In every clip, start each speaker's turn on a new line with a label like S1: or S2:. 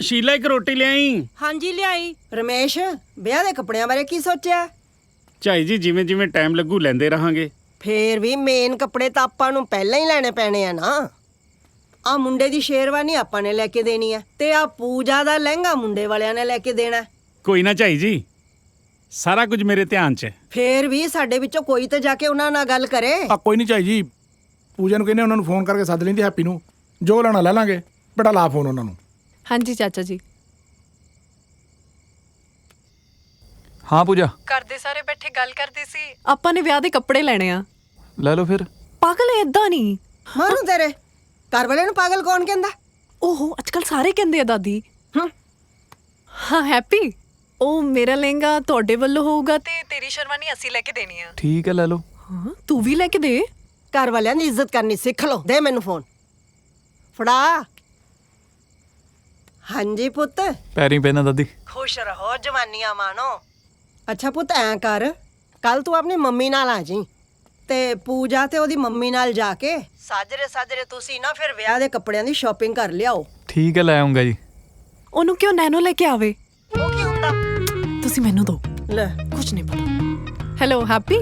S1: ਸ਼ੀਲਾ ਇੱਕ ਰੋਟੀ ਲਿਆਈ।
S2: ਹਾਂਜੀ ਲਿਆਈ। ਰਮੇਸ਼ ਵਿਆਹ ਦੇ ਕੱਪੜਿਆਂ ਬਾਰੇ ਕੀ ਸੋਚਿਆ?
S1: ਝਾਈ ਜੀ ਜਿਵੇਂ ਜਿਵੇਂ ਟਾਈਮ ਲੱਗੂ ਲੈਂਦੇ ਰਹਾਂਗੇ।
S2: ਫੇਰ ਵੀ ਮੇਨ ਕੱਪੜੇ ਤਾਂ ਆਪਾਂ ਨੂੰ ਪਹਿਲਾਂ ਹੀ ਲੈਣੇ ਪੈਣੇ ਆ ਨਾ। ਆ ਮੁੰਡੇ ਦੀ ਸ਼ੇਰਵਾਨੀ ਆਪਾਂ ਨੇ ਲੈ ਕੇ ਦੇਣੀ ਆ ਤੇ ਆ ਪੂਜਾ ਦਾ ਲਹਿੰਗਾ ਮੁੰਡੇ ਵਾਲਿਆਂ ਨੇ ਲੈ ਕੇ ਦੇਣਾ।
S1: ਕੋਈ ਨਾ ਝਾਈ ਜੀ ਸਾਰਾ ਕੁਝ ਮੇਰੇ ਧਿਆਨ 'ਚ ਹੈ।
S2: ਫੇਰ ਵੀ ਸਾਡੇ ਵਿੱਚੋਂ ਕੋਈ ਤਾਂ ਜਾ ਕੇ ਉਹਨਾਂ ਨਾਲ ਗੱਲ ਕਰੇ।
S3: ਆ ਕੋਈ ਨਹੀਂ ਚਾਈ ਜੀ ਪੂਜਾ ਨੂੰ ਕਹਿੰਦੇ ਉਹਨਾਂ ਨੂੰ ਫੋਨ ਕਰਕੇ ਸੱਦ ਲੈਂਦੀ ਹੈਪੀ ਨੂੰ। ਜੋ ਲੈਣਾ ਲੈ ਲਾਂਗੇ ਬੜਾ ਲਾ ਫੋਨ ਉਹਨਾਂ ਨੂੰ।
S4: ਹਾਂਜੀ ਚਾਚਾ ਜੀ।
S5: ਹਾਂ ਪੂਜਾ।
S4: ਕਰਦੇ ਸਾਰੇ ਬੈਠੇ ਗੱਲ ਕਰਦੇ ਸੀ। ਆਪਾਂ ਨੇ ਵਿਆਹ ਦੇ ਕੱਪੜੇ ਲੈਣੇ ਆ।
S5: ਲੈ ਲਓ ਫਿਰ।
S4: ਪਾਗਲ ਐ ਇਦਾਂ ਨਹੀਂ
S2: ਮਾਰੂ ਤੇਰੇ। ਘਰ ਵਾਲੇ ਨੂੰ ਪਾਗਲ ਕੌਣ ਕਹਿੰਦਾ?
S4: ਓਹੋ ਅੱਜਕੱਲ ਸਾਰੇ ਕਹਿੰਦੇ ਆ ਦਾਦੀ।
S2: ਹਮ।
S4: ਹਾਂ ਹੈਪੀ। ਉਹ ਮੇਰਾ ਲਹਿੰਗਾ ਤੁਹਾਡੇ ਵੱਲੋਂ ਹੋਊਗਾ। ਤੇ ਤੇਰੀ ਸ਼ਰਵਾਨੀ ਅਸੀਂ ਲੈ ਕੇ ਦੇਣੀ ਆ।
S5: ਠੀਕ ਹੈ ਲੈ ਲਓ।
S4: ਹਾਂ ਤੂੰ ਵੀ ਲੈ ਕੇ ਦੇ।
S2: ਘਰ ਵਾਲਿਆਂ ਦੀ ਇੱਜ਼ਤ ਕਰਨੀ ਸਿੱਖ ਲਓ। ਦੇ ਮੈਨੂੰ ਫੋਨ ਫੜਾ। ਹਾਂਜੀ ਪੁੱਤ।
S5: ਪੈਰੀ ਪੈਣਾ ਦਾਦੀ।
S2: ਖੁਸ਼ ਰਹੋ ਜਵਾਨੀਆਂ ਮਾਣੋ। ਅੱਛਾ ਪੁੱਤ ਐਂ ਕਰ। ਕੱਲ ਤੂੰ ਆਪਣੀ ਮੰਮੀ ਨਾਲ ਆ ਜੀ। ਤੇ ਪੂਜਾ ਤੇ ਉਹਦੀ ਮੰਮੀ ਨਾਲ ਜਾ ਕੇ ਸਾਜਰੇ ਸਾਜਰੇ ਤੁਸੀਂ ਨਾ ਫਿਰ ਵਿਆਹ ਦੇ ਕੱਪੜਿਆਂ ਦੀ ਸ਼ਾਪਿੰਗ ਕਰ ਲਿਆਓ।
S5: ਠੀਕ ਹੈ ਲੈ ਆਉਂਗਾ ਜੀ।
S4: ਉਹਨੂੰ ਕਿਉਂ ਨੈਨੋ ਲੈ ਕੇ ਆਵੇ?
S2: ਉਹ ਕੀ ਹੁੰਦਾ?
S4: ਤੁਸੀਂ ਮੈਨੂੰ ਦੋ।
S2: ਲੈ।
S4: ਕੁਝ ਨਹੀਂ ਪਤਾ। ਹੈਲੋ ਹੈਪੀ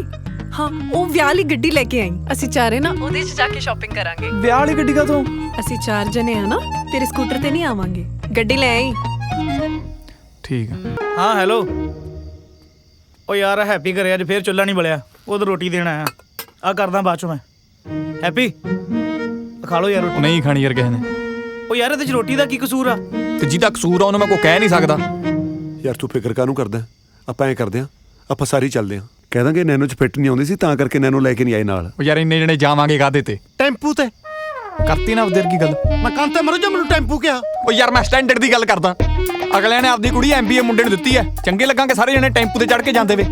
S4: ਹਾਂ ਉਹ ਵਿਆਹ ਲਈ ਗੱਡੀ ਲੈ ਕੇ ਆਈ। ਅਸੀਂ ਚਾਰੇ ਨਾ ਉਹਦੇ 'ਚ ਜਾ ਕੇ ਸ਼ਾਪਿੰਗ ਕਰਾਂਗੇ।
S5: ਵਿਆਹ ਵਾਲੀ ਗੱਡੀ ਕਾ ਤੋਂ
S4: ਅਸੀਂ ਚਾਰ ਜਣੇ ਆ ਨਾ ਤੇਰੇ ਸਕੂਟਰ ਤੇ ਨਹੀਂ ਆਵਾਂਗੇ। ਗੱਡੀ ਲੈ ਆਈ।
S5: ਠੀਕ ਹੈ
S6: ਹਾਂ ਹੈਲੋ। ਓ ਯਾਰ ਹੈਪੀ ਘਰੇ ਅੱਜ ਫੇਰ ਚੁੱਲ੍ਹਾ ਨਹੀਂ ਬਲਿਆ। ਉਹ ਤਾਂ ਰੋਟੀ ਦੇਣ ਆਇਆ। ਆ ਕਰਦਾ ਬਾਅਦ ਚੋਂ ਮੈਂ। ਹੈਪੀ ਖਾ ਲਓ ਯਾਰ ਰੋਟੀ।
S5: ਨਹੀਂ ਖਾਣੀ ਯਾਰ ਕਿਸੇ ਨੇ।
S6: ਓ ਯਾਰ ਇਹਦੇ ਚ ਰੋਟੀ ਦਾ ਕੀ ਕਸੂਰ ਆ?
S5: ਤੇ ਜਿਹਦਾ ਕਸੂਰ ਆ ਉਹਨੂੰ ਮੈਂ ਕੋ ਕਹਿ ਨਹੀਂ ਸਕਦਾ।
S7: ਯਾਰ ਤੂੰ ਫਿਕਰ ਕਾਹਨੂੰ ਕਰਦਾ? ਆਪਾਂ ਐ ਕਰਦੇ ਆ ਆਪਾਂ ਸਾਰੀ ਚੱਲਦੇ ਆ ਕਹਿ ਦਾਂਗੇ ਨੈਨੋ ਚ ਫਿੱਟ ਨਹੀਂ ਆਉਂਦੀ ਸੀ ਤਾਂ ਕਰਕੇ ਨੈਨੋ ਲੈ ਕੇ ਨਹੀਂ ਆਏ ਨਾਲ।
S5: ਉਹ ਯਾਰ ਇੰਨੇ ਜਣੇ ਜਾਵਾਂਗੇ ਕਾਦੇ ਤੇ?
S3: ਟੈਂਪੂ ਤੇ।
S5: ਕਰਤੀ ਨਾ ਉਧਰ ਕੀ ਗੱਲ।
S3: ਮੈਂ ਕੰਨ ਤੇ ਮਰੋ ਜਾ ਮੈਨੂੰ ਟੈਂਪੂ ਕਿਹਾ।
S5: ਉਹ ਯਾਰ ਮੈਂ ਸਟੈਂਡਰਡ ਦੀ ਗੱਲ ਕਰਦਾ। ਅਗਲਿਆਂ ਨੇ ਆਪਦੀ ਕੁੜੀ ਐਮਬੀਏ ਮੁੰਡੇ ਨੂੰ ਦਿੱਤੀ ਐ। ਚੰਗੇ ਲੱਗਾਂਗੇ ਸਾਰੇ ਜਣੇ ਟੈਂਪੂ ਤੇ ਚੜ ਕੇ ਜਾਂਦੇ ਵੇ।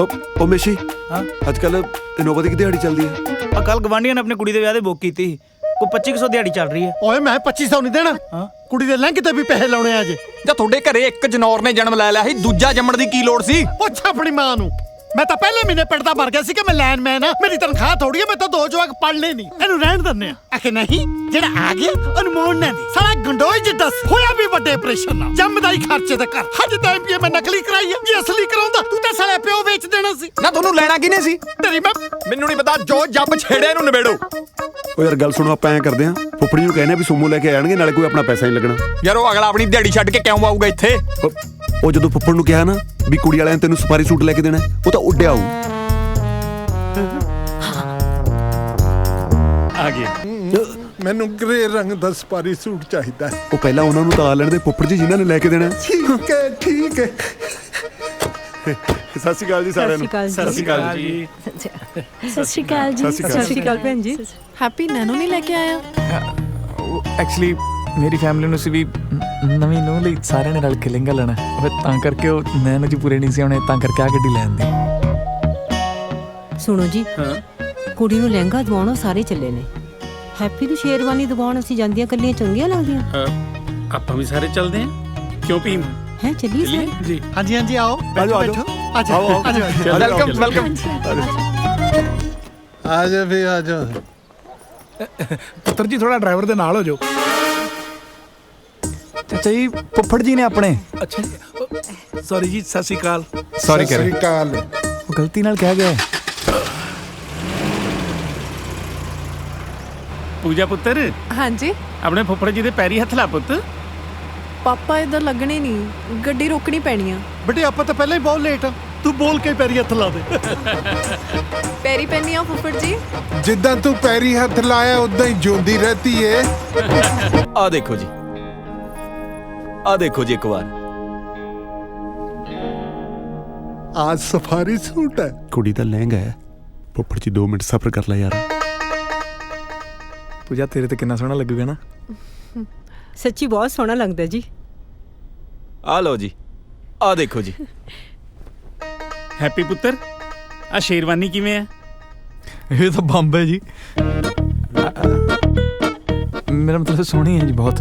S7: ਉਹ ਉਹ ਮੇਸ਼ੀ
S6: ਹਾਂ?
S7: ਅੱਜ ਕੱਲ ਇਨੋਵਾ ਦੀ ਕਿ ਦਿਹਾੜੀ ਚੱਲਦੀ ਹੈ
S6: ਆ ਕੱਲ ਗਵਾਂਢੀਆਂ ਨੇ ਆਪਣੀ ਕੁੜੀ ਦੇ ਵਿਆਹ ਦੇ ਬੁੱਕ ਕੀਤੀ ਸੀ। ਉਹ 2500 ਦਿਹਾੜੀ ਚੱਲ ਰਹੀ ਹੈ
S3: ਓਏ ਮੈਂ 2500 ਨਹੀਂ ਦੇਣਾ।
S6: ਹਾਂ?
S3: ਕੁੜੀ ਦੇ ਲਹਿੰਗੇ ਤੇ ਵੀ ਪੈਸੇ ਲਾਉਣੇ ਆ ਜੇ
S5: ਜਾਂ ਤੁਹਾਡੇ ਘਰੇ ਇੱਕ ਜਨੌਰ ਨੇ ਜਨਮ ਲੈ ਲਿਆ ਸੀ ਦੂਜਾ ਜੰਮਣ ਦੀ ਕੀ ਲੋੜ ਸੀ?
S3: ਪੁੱਛ ਆਪਣੀ ਮਾਂ ਨੂੰ। ਮੈਂ ਤਾਂ ਪਹਿਲੇ ਮਹੀਨੇ ਪਿੰਡ ਦਾ ਮਰ ਗਿਆ ਸੀ ਕਿ ਮੈਂ ਲੈਨਮੈਨ ਆ। ਮੇਰੀ ਤਨਖਾਹ ਥੋੜੀ ਹੈ ਮੈਂ ਤਾਂ ਦੋ ਜਵਾਕ ਪੜ੍ਹਨੇ ਨਹੀਂ। ਇਹਨੂੰ ਰਹਿਣ ਦਿੰਨੇ ਆ। ਆਖੇ ਨਹੀਂ ਜਿਹੜਾ ਆ ਗਿਆ ਉਹਨੂੰ ਮੋੜਨਾ ਨਹੀਂ। ਸਾਲਾ ਗੰਡੋਈ ਜਿੱਦਾਂ। ਹੋਇਆ ਵੀ ਵੱਡੇ ਆਪਰੇਸ਼ਨ ਨਾਲ ਜੰਮਦਾ ਹੀ ਖਰਚੇ ਤੇ ਕਰ ਹੱਜ ਤਾਂ ਐਮਪੀਏ ਮੈਂ ਨਕਲੀ ਕਰਾਈ ਆ ਜੇ ਅਸਲੀ ਕਰਾਉਂਦਾ। ਤੂੰ ਤਾਂ ਸਾਲੇ ਪਿਓ ਵੇਚ ਦੇਣਾ ਸੀ।
S5: ਨਾ ਤੁਹਾਨੂੰ ਲੈਣਾ ਕਿਨੇ ਸੀ?
S3: ਤੇਰੀ ਮੈਂ
S5: ਮੈਨੂੰ ਨਹੀਂ ਪਤਾ ਜੋ ਜੱਬ ਛੇੜੇ ਇਹਨੂੰ ਨਿਬੇੜੋ।
S7: ਉਹ ਯਾਰ ਗੱਲ ਸੁਣੋ ਆਪਾਂ ਐ ਕਰਦੇ ਆ। ਫੁੱਫੜੀ ਨੂੰ ਕਹਿੰਦੇ ਆ ਵੀ ਸੂਮੋ ਲੈ ਕੇ ਆਣਗੇ ਨਾਲੇ ਕੋਈ ਆਪਣਾ ਪੈਸਾ ਨਹੀਂ ਲੱਗਣਾ।
S5: ਯਾਰ ਉਹ ਅਗਲਾ ਆਪਣੀ ਦਿਹਾੜੀ ਛੱਡ ਕੇ ਕਿਉਂ ਆਊਗਾ ਇੱਥੇ?
S7: ਉਹ- ਜਦੋਂ ਫੁੱਫੜ ਨੂੰ ਕਿਹਾ ਨਾ ਵੀ ਕੁੜੀ ਵਾਲਿਆਂ ਨੇ ਤੈਨੂੰ ਸਫਾਰੀ ਸੂਟ ਲੈ ਕੇ ਦੇਣਾ ਹੈ, ਉਹ ਤਾਂ ਉੱਡਿਆ ਆਊ
S1: ਆ ਗਿਆ
S8: ਮੈਨੂੰ ਗ੍ਰੇ ਰੰਗ ਦਾ ਸਪਾਰੀ ਸੂਟ ਚਾਹੀਦਾ ਹੈ।
S7: ਉਹ ਪਹਿਲਾਂ ਉਹਨਾਂ ਨੂੰ ਤਾਂ ਆ ਲੈਣ ਦੇ ਫੁੱਫੜ ਜੀ ਜਿਨ੍ਹਾਂ ਨੇ ਲੈ ਕੇ ਦੇਣਾ। ਹੈ।
S8: ਠੀਕ ਹੈ ਠੀਕ ਹੈ।
S7: ਸਤਿ ਸ਼੍ਰੀ ਅਕਾਲ ਜੀ ਸਾਰਿਆਂ ਨੂੰ।
S1: ਸਤਿ ਸ਼੍ਰੀ ਅਕਾਲ ਜੀ।
S9: ਸਤਿ ਸ਼੍ਰੀ ਅਕਾਲ ਜੀ।
S7: ਸਤਿ ਸ਼੍ਰੀ ਅਕਾਲ।
S4: ਭੈਣ ਜੀ। ਹੈਪੀ ਨੈਨੋ ਨਹੀਂ ਲੈ ਕੇ ਆਇਆ?
S5: ਐਕਚੁਅਲੀ ਮੇਰੀ ਫੈਮਿਲੀ ਨੂੰ ਸੀ ਵੀ ਨਵੀਂ ਨੂੰ ਲਈ ਸਾਰਿਆਂ ਨੇ ਰਲ ਕੇ ਲਹਿੰਗਾ ਲੈਣਾ ਉਹ ਤਾਂ ਕਰਕੇ ਉਹ ਨੈਣ ਜੀ ਪੂਰੇ ਨਹੀਂ ਸੀ ਆਉਣੇ ਤਾਂ ਕਰਕੇ ਆ ਗੱਡੀ ਲੈਣ ਦੀ।
S9: ਸੁਣੋ ਜੀ
S1: ਹਾਂ।
S9: ਕੁੜੀ ਨੂੰ ਲਹਿੰਗਾ ਦਵਾਉਣਾ ਸਾਰੇ ਚੱਲੇ ਨੇ। ਹੈਪੀ ਨੂੰ ਸ਼ੇਰਵਾਨੀ ਦਵਾਉਣ ਅਸੀਂ ਜਾਂਦੀਆਂ ਕੱਲੀਆਂ ਚੰਗੀਆਂ ਲੱਗਦੀਆਂ।
S1: ਅ, ਆਪਾਂ ਵੀ ਸਾਰੇ ਚੱਲਦੇ ਆਂ ਕਿਉਂ ਭੀਮ?
S9: ਹੈ ਚੱਲੀਏ ਸਾਰੇ?
S1: ਜੀ।
S3: ਹਾਂਜੀ ਹਾਂਜੀ ਆਓ।
S7: ਆਜੋ, ਆਜੋ।
S3: ਬੈਠੋ। ਆਜੋ ਆਜੋ
S5: ਵੈਲਕਮ ਵੈਲਕਮ
S8: ਆ ਜਾ ਵੀ ਆ ਜਾ
S3: ਪੁੱਤਰ ਜੀ ਥੋੜਾ ਡਰਾਈਵਰ ਦੇ ਨਾਲ ਹੋ ਜਾਓ।
S5: ਚਾਚਾ ਜੀ ਫੁੱਫੜ ਜੀ ਨੇ ਆਪਣੇ।
S3: ਅੱਛਾ ਜੀ। ਸੌਰੀ ਜੀ ਸਤਿ ਸ਼੍ਰੀ ਅਕਾਲ।
S5: ਸੌਰੀ
S8: ਸਤਿ
S5: ਕਰੇ
S8: ਸ਼੍ਰੀ ਅਕਾਲ।
S5: ਉਹ ਗਲਤੀ ਨਾਲ ਕਹਿ ਗਿਆ।
S1: ਪੂਜਾ ਪੁੱਤਰ
S4: ਹਾਂਜੀ।
S1: ਆਪਣੇ ਫੁੱਫੜ ਜੀ ਦੇ ਪੈਰੀ ਹੱਥ ਲਾ ਪੁੱਤ।
S4: ਪਾਪਾ ਇਧਰ ਲੱਗਣੇ ਨਹੀਂ ਗੱਡੀ ਰੋਕਣੀ ਪੈਣੀ ਆ।
S3: ਬੇਟੇ ਆਪਾਂ ਤਾਂ ਪਹਿਲਾਂ ਹੀ ਬਹੁਤ ਲੇਟ ਆ। ਤੂੰ ਬੋਲ ਕੇ ਪੈਰੀ ਹੱਥ ਲਾ ਦੇ।
S4: ਪੈਰੀ ਪੈਣੀ ਆ ਫੁੱਫੜ ਜੀ?
S8: ਜਿੱਦਾਂ ਤੂੰ ਪੈਰੀ ਹੱਥ ਲਾਇਆ ਉਦਾਂ ਹੀ ਜਿਉਂਦੀ ਰਹਤੀ ਏ।
S10: ਆ ਦੇਖੋ ਜੀ ਆ ਦੇਖੋ ਜੀ ਇੱਕ ਵਾਰ।
S8: ਆਜ ਸਫਾਰੀ ਸੂਟ ਹੈ।
S7: ਕੁੜੀ ਦਾ ਲਹਿੰਗਾ ਹੈ। ਫੁੱਫੜ ਜੀ 2 ਮਿੰਟ ਸਬਰ ਕਰ ਲੈ ਯਾਰ।
S5: ਪੂਜਾ ਤੇਰੇ ਤੇ ਕਿੰਨਾ ਸੋਹਣਾ ਲੱਗੂਗਾ ਨਾ।
S9: ਸੱਚੀ ਬਹੁਤ ਸੋਹਣਾ ਲੱਗਦਾ ਜੀ।
S10: ਆ ਲਓ ਜੀ। ਆ ਦੇਖੋ ਜੀ।
S1: ਹੈਪੀ ਪੁੱਤਰ ਆ ਸ਼ੇਰਵਾਨੀ ਕਿਵੇਂ ਹੈ?
S5: ਇਹ ਤਾਂ ਬੰਬ ਹੈ ਜੀ। ਮੇਰਾ ਮਤਲਬ ਸੋਹਣੀ ਹੈ ਜੀ ਬਹੁਤ।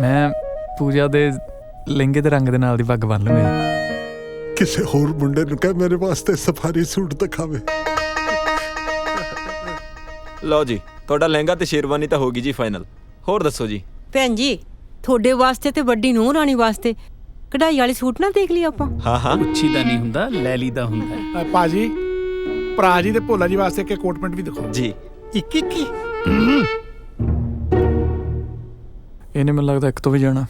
S5: ਮੈਂ ਪੂਜਾ ਦੇ ਲਹਿੰਗੇ ਦੇ ਰੰਗ ਦੇ ਨਾਲ ਦੀ ਪੱਗ ਬੰਨ ਲਵਾਂਗਾ ਜੀ
S8: ਕਿਸੇ ਹੋਰ ਮੁੰਡੇ ਨੂੰ ਕਹਿ ਮੇਰੇ ਵਾਸਤੇ ਸਫਾਰੀ ਸੂਟ ਦਿਖਾਵੇ।
S10: ਲਓ ਜੀ ਤੁਹਾਡਾ ਲਹਿੰਗਾ ਤੇ ਸ਼ੇਰਵਾਨੀ ਤਾਂ ਹੋ ਗਈ ਜੀ ਫਾਈਨਲ। ਹੋਰ ਦੱਸੋ ਜੀ।
S9: ਭੈਣ ਜੀ ਤੁਹਾਡੇ ਵਾਸਤੇ ਤੇ ਵੱਡੀ ਨੂੰਹ ਰਾਣੀ ਵਾਸਤੇ ਕਢਾਈ ਵਾਲੀ ਸੂਟ ਨਾ ਦੇਖ ਲਈ ਆਪਾਂ।
S10: ਹਾਂ ਹਾਂ।
S1: ਪੁੱਛੀ ਦਾ ਨਹੀਂ ਹੁੰਦਾ ਲੈ ਲਈ ਦਾ ਹੁੰਦਾ ਹੈ।
S8: ਅ, ਭਾਜੀ ਭਰਾ ਜੀ ਤੇ ਭੋਲਾ ਜੀ ਵਾਸਤੇ ਇੱਕ ਕੋਟ ਪੈਂਟ ਵੀ ਦਿਖਾਓ।
S10: ਜੀ।
S3: ਇੱਕ ਇੱਕ ਹੀ
S5: ਇਹਨੇ ਮੈਨੂੰ ਲੱਗਦਾ ਇੱਕ ਤੋਂ ਵੀ ਜਾਣਾ।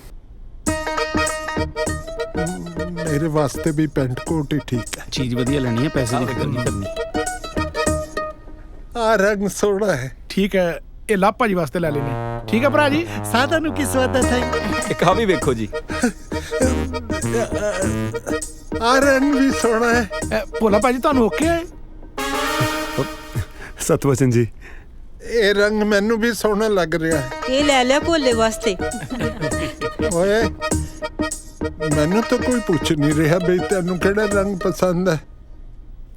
S8: ਮੇਰੇ ਵਾਸਤੇ ਵੀ ਪੈਂਟ ਕੋਟ ਹੀ ਠੀਕ ਹੈ।
S1: ਚੀਜ਼ ਵਧੀਆ ਲੈਣੀ ਹੈ ਪੈਸੇ ਦੀ ਫਿਕਰ ਨਹੀਂ ਕਰਨੀ।
S8: ਆ ਰੰਗ ਸੋਹਣਾ ਹੈ। ਠੀਕ ਹੈ ਇਹ ਲਾਭ ਭਾਜੀ ਵਾਸਤੇ ਲੈ ਲੈਨੇ ਠੀਕ ਹੈ ਭਰਾ ਜੀ?
S3: ਸਾਦਾ ਨੂੰ ਕੀ ਸਵਾਦ ਹੈ
S10: ਇੱਕ ਆ ਵੀ ਵੇਖੋ ਜੀ।
S8: ਆ ਰੰਗ ਵੀ ਸੋਹਣਾ ਹੈ। ਅ, ਭੋਲਾ ਭਾਜੀ ਤੁਹਾਨੂੰ ਓਕੇ ਹੈ?
S7: ਸਤਵਚਨ ਜੀ।
S8: ਇਹ ਰੰਗ ਮੈਨੂੰ ਵੀ ਸੋਹਣਾ ਲੱਗ ਰਿਹਾ ਹੈ।
S9: ਇਹ ਲੈ ਲਿਆ ਭੋਲੇ ਵਾਸਤੇ।
S8: ਓਏ ਮੈਨੂੰ ਤਾਂ ਕੋਈ ਪੁੱਛ ਨਹੀਂ ਰਿਹਾ ਬਈ ਤੈਨੂੰ ਕਿਹੜਾ ਰੰਗ ਪਸੰਦ ਹੈ।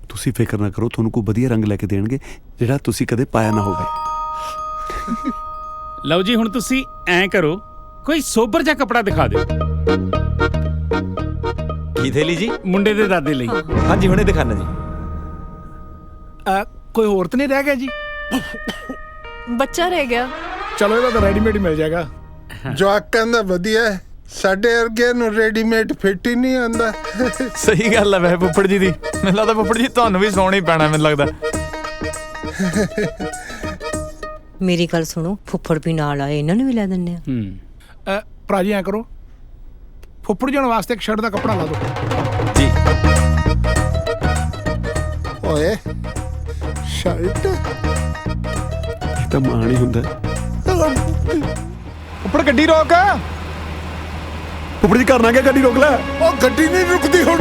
S7: ਤੁਸੀਂ ਫਿਕਰ ਨਾ ਕਰੋ ਤੁਹਾਨੂੰ ਕੋਈ ਵਧੀਆ ਰੰਗ ਲੈ ਕੇ ਦੇਣਗੇ ਜਿਹੜਾ ਤੁਸੀਂ ਕਦੇ ਪਾਇਆ ਨਾ ਹੋਵੇ।
S1: ਲਓ ਜੀ ਹੁਣ ਤੁਸੀਂ ਐਂ ਕਰੋ ਕੋਈ ਸੋਬਰ ਜਿਹਾ ਕੱਪੜਾ ਦਿਖਾ ਦਿਓ।
S10: ਕੀ ਥੇਲੀ ਜੀ?
S1: ਮੁੰਡੇ ਦੇ ਦਾਦੇ ਲਈ।
S10: ਹਾਂਜੀ ਹੁਣੇ ਦਿਖਾਣਾ ਜੀ।
S8: ਅ, ਕੋਈ ਹੋਰ ਤਾਂ ਨਹੀਂ ਰਹਿ ਗਿਆ ਜੀ?
S4: ਬੱਚਾ ਰਹਿ ਗਿਆ।
S8: ਚਲੋ ਇਹਦਾ ਤਾਂ ਰੈਡੀਮੇਡ ਹੀ ਮਿਲ ਜਾਏਗਾ। ਜਵਾਕਾਂ ਦਾ ਵਧੀਆ ਹੈ। ਸਾਡੇ ਵਰਗੇ ਨੂੰ ਰੈਡੀਮੇਡ ਫਿੱਟ ਹੀ ਨਹੀਂ ਆਉਂਦਾ।
S5: ਸਹੀ ਗੱਲ ਹੈ ਵੈਸੇ ਫੁੱਫੜ ਜੀ ਦੀ। ਮੈਨੂੰ ਲੱਗਦਾ ਫੁੱਫੜ ਜੀ ਤੁਹਾਨੂੰ ਵੀ ਸੌਣਾ ਹੀ ਪੈਣਾ ਮੈਨੂੰ ਲੱਗਦਾ।
S9: ਮੇਰੀ ਗੱਲ ਸੁਣੋ ਫੁੱਫੜ ਵੀ ਨਾਲ ਆਏ ਇਹਨਾਂ ਨੂੰ ਵੀ ਲੈ ਦਿੰਨੇ ਆ।
S1: ਹੂੰ।
S8: ਅ, ਭਰਾ ਜੀ ਐ ਕਰੋ। ਫੁੱਫੜ ਜੀ ਹੋਣ ਵਾਸਤੇ ਇੱਕ ਸ਼ਰਟ ਦਾ ਕੱਪੜਾ ਲਾ ਦਿਓ।
S10: ਜੀ।
S8: ਓਏ ਸ਼ਰਟ
S7: ਇਹ ਤਾਂ ਮਾਣ ਹੀ ਹੁੰਦਾ।
S5: ਫੁੱਫੜ ਗੱਡੀ ਰੋਕ।
S7: ਫੁੱਫੜ ਜੀ ਕਰਨਾ ਕਿ ਗੱਡੀ ਰੋਕ ਲੈ।
S8: ਉਹ ਗੱਡੀ ਨਹੀਂ ਰੁਕਦੀ ਹੁਣ।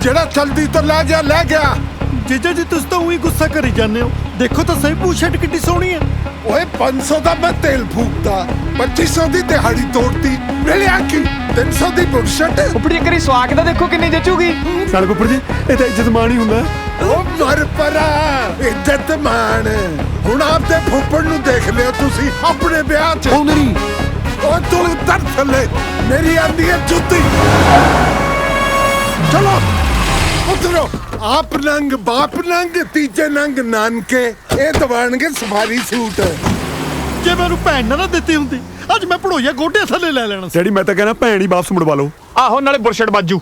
S8: ਜਿਹੜਾ ਚਲਦੀ ਤਾਂ ਲੈ ਗਿਆ ਲੈ ਗਿਆ।
S3: ਜੀਜਾ ਜੀ ਤੁਸੀਂ ਤਾਂ ਉਹੀ ਗੁੱਸਾ ਕਰੀ ਜਾਂਦੇ ਹੋ। ਦੇਖੋ ਤਾਂ ਸਹੀ ਪੂਛ ਕਿੱਡੀ ਸੋਹਣੀ ਹੈ।
S8: ਓਏ 500 ਦਾ ਮੈਂ ਤੇਲ ਫੂਕਦਾ 2500 ਦੀ ਦਿਹਾੜੀ ਤੋੜਤੀ। ਮਿਲਿਆ ਕੀ? 300 ਦੀ ਬੁਰਸ਼ਟ
S5: ਜੀ ਕਰੀ ਸਵਾਗ ਦਾ ਦੇਖੋ ਕਿੰਨੀ ਜੱਚੂਗੀ।
S7: ਸਾਡੇ ਫੁੱਫੜ ਜੀ ਇਹ ਤਾਂ ਇੱਜ਼ਤ ਮਾਣ ਹੀ ਹੁੰਦਾ।
S8: ਉਹ ਮਰ ਪਰਾ ਇੱਜ਼ਤ ਮਾਣ। ਹੁਣ ਆਪਦੇ ਫੁੱਫੜ ਨੂੰ ਦੇਖ ਲਿਓ ਤੁਸੀਂ ਆਪਣੇ ਵਿਆਹ ਮੇਰੀ ਆਂਦੀ ਹੈ ਜੁੱਤੀ। ਚਲੋ ਉਤਰੋ ਆਪ ਨੰਗ ਬਾਪ ਨੰਗ ਤੀਜੇ ਨੰਗ ਨਾਨਕੇ ਇਹ ਦਵਾਣਗੇ ਸਫਾਰੀ ਸੂਟ।
S3: ਜੇ ਮੈਨੂੰ ਭੈਣ ਨਾ ਨਾ ਦਿੱਤੀ ਹੁੰਦੀ ਅੱਜ ਮੈਂ ਪੜੋਈਆ ਗੋਡੇ ਥੱਲੇ ਲੈ ਲੈਣਾ ਸੀ।
S7: ਡੈਡੀ ਮੈਂ ਤਾਂ ਕਹਿੰਦਾ ਭੈਣ ਹੀ ਵਾਪਸ ਮੁੜਵਾ ਲਓ।
S5: ਆਹੋ ਨਾਲੇ ਬੁਰਸ਼ਟ ਬਾਜੂ।